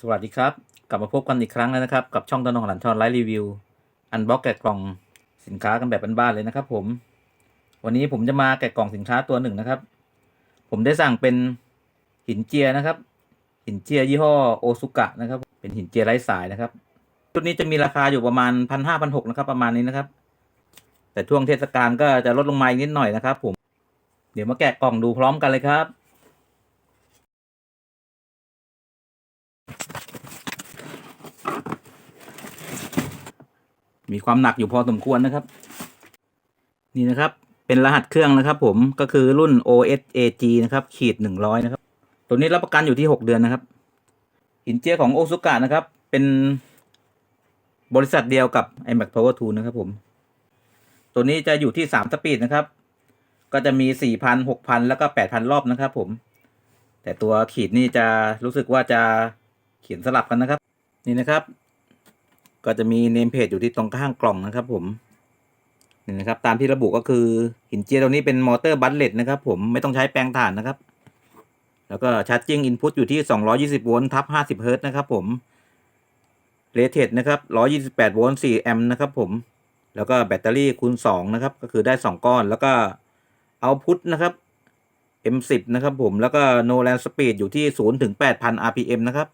สวัสดีครับ กลับมาพบกันอีกครั้งแล้วนะครับ กับช่องตนองหลันทอนไลฟ์รีวิว อันบ็อกแกะกล่องสินค้ากันแบบบ้านๆเลยนะครับ ผม วันนี้ผมจะมาแกะกล่องสินค้าตัวหนึ่งนะครับ ผมได้สั่งเป็นหินเจียนะครับ หินเจียยี่ห้อโอซุกะนะครับ เป็นหินเจียไร้สายนะครับ ชุดนี้จะมีราคาอยู่ประมาณพันห้าพันหกนะครับ ประมาณนี้นะครับ แต่ช่วงเทศกาลก็จะลดลงมาอีกนิดหน่อยนะครับ ผม เดี๋ยวมาแกะกล่องดูพร้อมกันเลยครับ มีความหนักอยู่พอสมควรนะครับ นี่นะครับเป็นรหัสเครื่องนะครับ ผมก็คือรุ่น OSAG นะครับขีดหนึ่งร้อยนะครับ ตัวนี้รับประกันอยู่ที่หกเดือนนะครับหินเจียของโอซุกะนะครับ เป็นบริษัทเดียวกับ iMac Power 2นะครับ ผม ตัวนี้จะอยู่ที่สามสปีดนะครับ ก็จะมีสี่พันหกพันแล้วก็แปดพันรอบนะครับ ผม แต่ตัวขีดนี่จะรู้สึกว่าจะเขียนสลับกันนะครับ นี่นะครับ ก็จะมีเนมเพจอยู่ที่ตรงข้างกล่องนะครับผมนี่นะครับตามที่ระบุก็คือหินเจียตัวนี้เป็นมอเตอร์บัตเลตนะครับผมไม่ต้องใช้แปลงถ่านนะครับ แล้วก็ชาร์จิ่งอินพุตอยู่ที่ 220 โวลต์ทับ 50 เฮิรต์นะครับผมเรเทดนะครับ 128 โวลต์ 4 แอมป์นะครับผมแล้วก็แบตเตอรี่คูณ 2 นะครับ ก็คือได้ 2 ก้อน แล้วก็เอาพุตนะครับ M10 นะครับผมแล้วก็ no land speed อยู่ที่ 0 ถึง 8,000 RPM นะครับ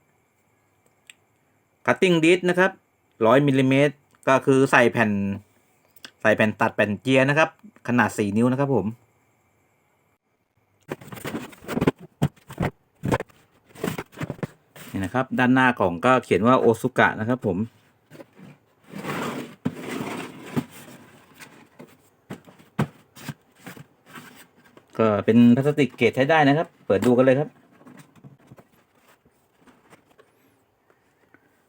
cutting disc นะครับ 100มิลลิเมตรก็คือใส่แผ่น ใส่แผ่นตัดแผ่นเจียนะครับ ขนาด4นิ้วนะครับผมนี่นะครับ ด้านหน้ากล่องก็เขียนว่าโอซุกะนะครับผม ก็เป็นพลาสติกเกรดใช้ได้นะครับ เปิดดูกันเลยครับ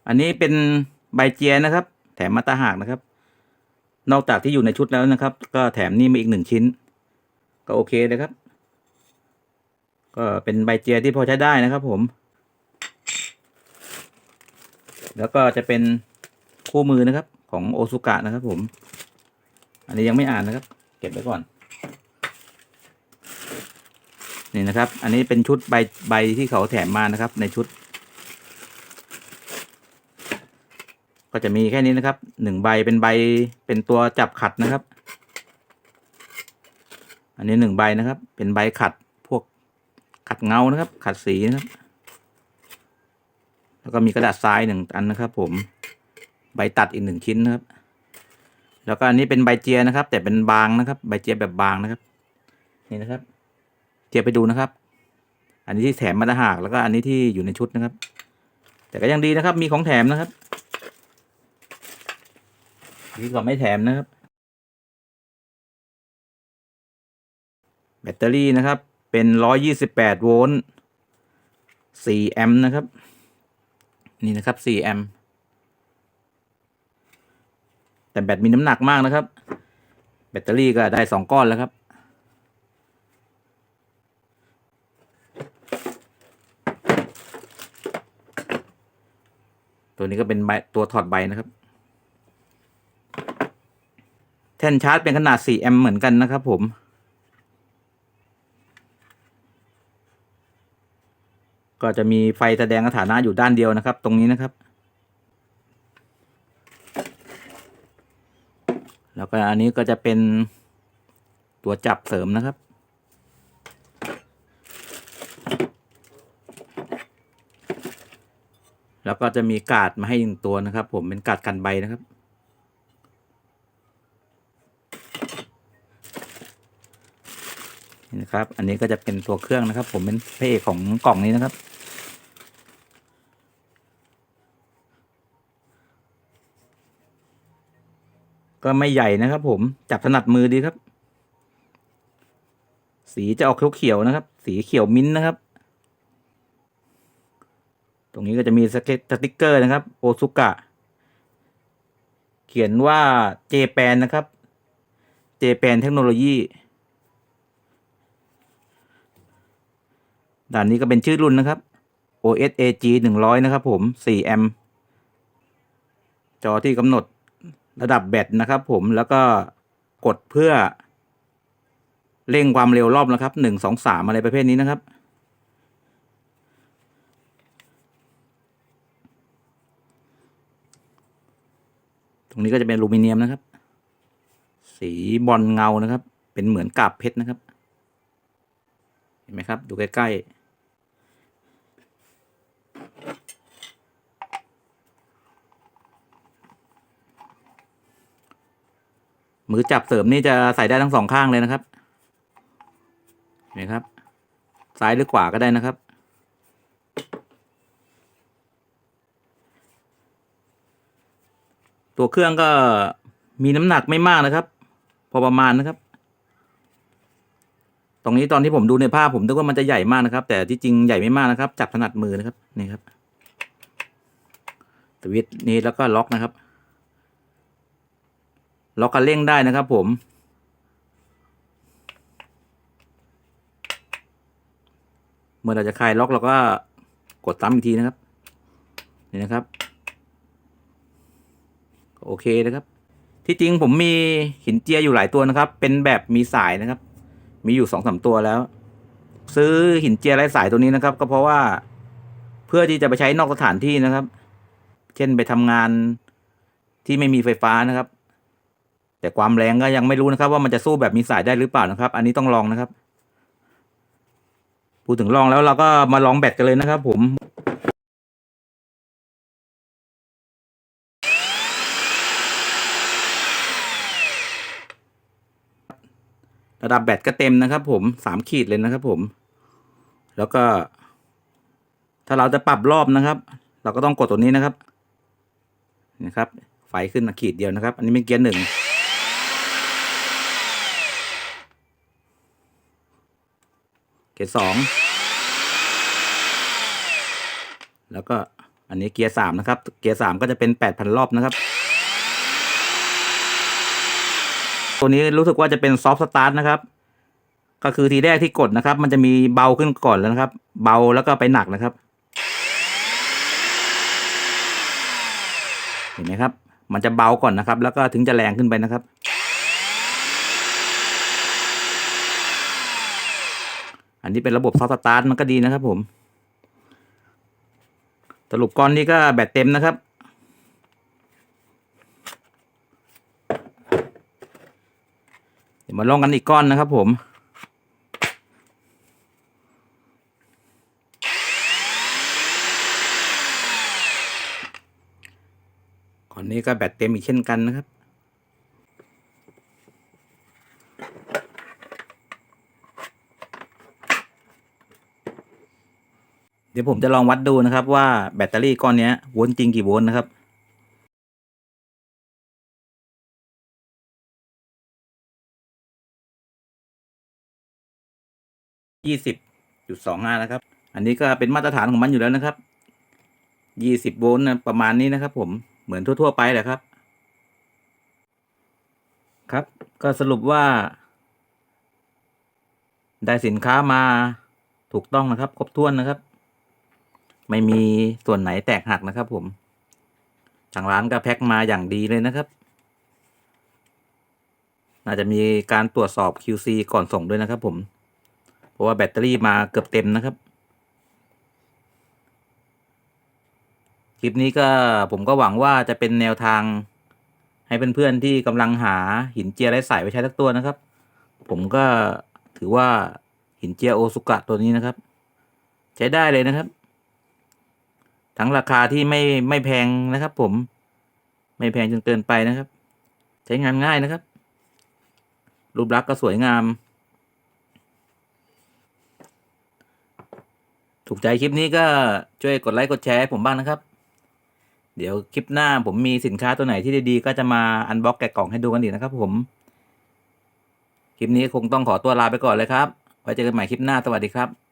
อันนี้เป็น ใบเจียนะครับ แถมมาตาหากนะครับ นอกจากที่อยู่ในชุดแล้วนะครับ ก็แถมนี่มาอีกหนึ่งชิ้น ก็โอเคเลยครับ ก็เป็นใบเจียที่พอใช้ได้นะครับผม แล้วก็จะเป็นคู่มือนะครับ ของโอซุกะนะครับ ผม อันนี้ยังไม่อ่านนะครับ เก็บไว้ก่อนนี่นะครับ อันนี้เป็นชุดใบใบที่เขาแถมมานะครับ ในชุด ก็จะมีแค่นี้นะครับหนึ่งใบเป็นใบเป็นตัวจับขัดนะครับ อันนี้หนึ่งใบนะครับ เป็นใบขัดพวกขัดเงานะครับ ขัดสีนะครับ แล้วก็มีกระดาษทรายหนึ่งอันนะครับ ผมใบตัดอีกหนึ่งชิ้นนะครับ แล้วก็อันนี้เป็นใบเจียนะครับ แต่เป็นบางนะครับ ใบเจียแบบบางนะครับ นี่นะครับ เจียไปดูนะครับ อันนี้ที่แถมมาตาหากแล้วก็อันนี้ที่อยู่ในชุดนะครับ แต่ก็ยังดีนะครับ มีของแถมนะครับ นี่ก็ไม่แถมนะครับ แบตเตอรี่นะครับ เป็นร้อยยี่สิบแปดโวลต์สี่แอมป์นะครับ นี่นะครับสี่แอมป์ แต่แบตมีน้ำหนักมากนะครับ แบตเตอรี่ก็ได้สองก้อนแล้วครับตัวนี้ก็เป็นใบตัวถอดใบนะครับ แท่นชาร์จเป็นขนาด 4 แอมป์เหมือนกันนะครับผม ก็จะมีไฟแสดงสถานะอยู่ด้านเดียวนะครับ ตรงนี้นะครับ แล้วก็อันนี้ก็จะเป็นตัวจับเสริมนะครับแล้วก็จะมีกาดมาให้หนึ่งตัวนะครับ ผมเป็นกาดกันใบนะครับ นะครับ อันนี้ก็จะเป็นตัวเครื่องนะครับ ผมเป็นพเอกของกล่องนี้นะครับ ก็ไม่ใหญ่นะครับผมจับถนัดมือดีครับ สีจะออกเขียวๆนะครับ สีเขียวมิ้นท์นะครับ ตรงนี้ก็จะมีสเก็ตสติกเกอร์นะครับโอซุกะเขียนว่าเจแปนนะครับเจแปนเทคโนโลยี ด่านนี้ก็เป็นชื่อรุ่นนะครับ OSAG 100 นะครับผม 4 แอมป์จอที่กำหนดระดับแบตนะครับผมแล้วก็กดเพื่อ เร่งความเร็วรอบนะครับ 1 2 3 อะไรประเภทนี้นะครับ ตรงนี้ก็จะเป็นลูมิเนียมนะครับ สีบอลเงานะครับ เป็นเหมือนกาบเพชรนะครับ เห็นไหมครับ ดูใกล้ ๆ มือจับเสริมนี่จะใส่ได้ทั้งสองข้างเลยนะครับเห็นไหมครับ ซ้ายหรือขวาก็ได้นะครับ ตัวเครื่องก็มีน้ำหนักไม่มากนะครับ พอประมาณนะครับ ตรงนี้ตอนที่ผมดูในภาพผมนึกว่ามันจะใหญ่มากนะครับ แต่ที่จริงใหญ่ไม่มากนะครับ จับถนัดมือนะครับนี่ครับสวิตช์นี้แล้วก็ล็อกนะครับ ล็อกกันเร่งได้นะครับผม เมื่อเราจะคลายล็อกเราก็กดซ้ำอีกทีนะครับ นี่นะครับ โอเคนะครับ ที่จริงผมมีหินเจียอยู่หลายตัวนะครับ เป็นแบบมีสายนะครับ มีอยู่สองสามตัวแล้ว ซื้อหินเจียไร้สายตัวนี้นะครับ ก็เพราะว่าเพื่อที่จะไปใช้นอกสถานที่นะครับ เช่นไปทำงานที่ไม่มีไฟฟ้านะครับ แต่ความแรงก็ยังไม่รู้นะครับ ว่ามันจะสู้แบบมีสายได้หรือเปล่านะครับ อันนี้ต้องลองนะครับ พูดถึงลองแล้วเราก็มาลองแบตกันเลยนะครับ ผมระดับแบตก็เต็มนะครับ ผมสามขีดเลยนะครับ ผม แล้วก็ ถ้าเราจะปรับรอบนะครับ เราก็ต้องกดตัวนี้นะครับ นะครับ ไฟขึ้นขีดเดียวนะครับ อันนี้เป็นเกียร์หนึ่ง กียร์สองแล้วก็อันนี้เกียร์สามนะครับ เกียร์สามก็จะเป็นแปดพันรอบนะครับ ตัวนี้รู้สึกว่าจะเป็นซอฟต์สตาร์ทนะครับ ก็คือทีแรกที่กดนะครับ มันจะมีเบาขึ้นก่อนแล้วนะครับ เบาแล้วก็ไปหนักนะครับ เห็นไหมครับ มันจะเบาก่อนนะครับ แล้วก็ถึงจะแรงขึ้นไปนะครับ อั นนี้เป็นระบบซอฟต์สตาร์ทมันก็ดีนะครับผม สรุปก้อนนี้ก็แบตเต็มนะครับ เดี๋ยวมาลองกันอีกก้อนนะครับผมก่อนนี้ก็แบตเต็มอีกเช่นกันนะครับ เดี๋ยวผมจะลองวัดดูนะครับว่าแบตเตอรี่ก้อนนี้โวลต์จริงกี่โวลต์นะครับ ยี่สิบจุดสองห้านะครับ อันนี้ก็เป็นมาตรฐานของมันอยู่แล้วนะครับ ยี่สิบโวลต์นะประมาณนี้นะครับ ผม เหมือนทั่ว ๆ ไปแหละครับ ครับ ก็สรุปว่า ได้สินค้ามาถูกต้องนะครับ ครบถ้วนนะครับ ไม่มีส่วนไหนแตกหักนะครับ ผมทางร้านก็แพ็คมาอย่างดีเลยนะครับ น่าจะมีการตรวจสอบ QC ก่อนส่งด้วยนะครับ ผม เพราะว่าแบตเตอรี่มาเกือบเต็มนะครับ คลิปนี้ก็ผมก็หวังว่าจะเป็นแนวทาง ให้เพื่อนๆที่กำลังหาหินเจียไร้สายไว้ใช้สักตัวนะครับ ผมก็ถือว่าหินเจียโอซุกะตัวนี้นะครับ ใช้ได้เลยนะครับ ทั้งราคาที่ไม่ไม่แพงนะครับผม ไม่แพงจนเกินไปนะครับ ใช้งานง่ายนะครับ รูปลักษณ์ก็สวยงาม ถูกใจคลิปนี้ก็ช่วยกดไลค์กดแชร์ให้ผมบ้างนะครับ เดี๋ยวคลิปหน้าผมมีสินค้าตัวไหนที่ดีๆ ก็จะมาอันบ็อกแกะกล่องให้ดูกันอีกนะครับผม คลิปนี้คงต้องขอตัวลาไปก่อนเลยครับ ไว้เจอกันใหม่คลิปหน้า สวัสดีครับ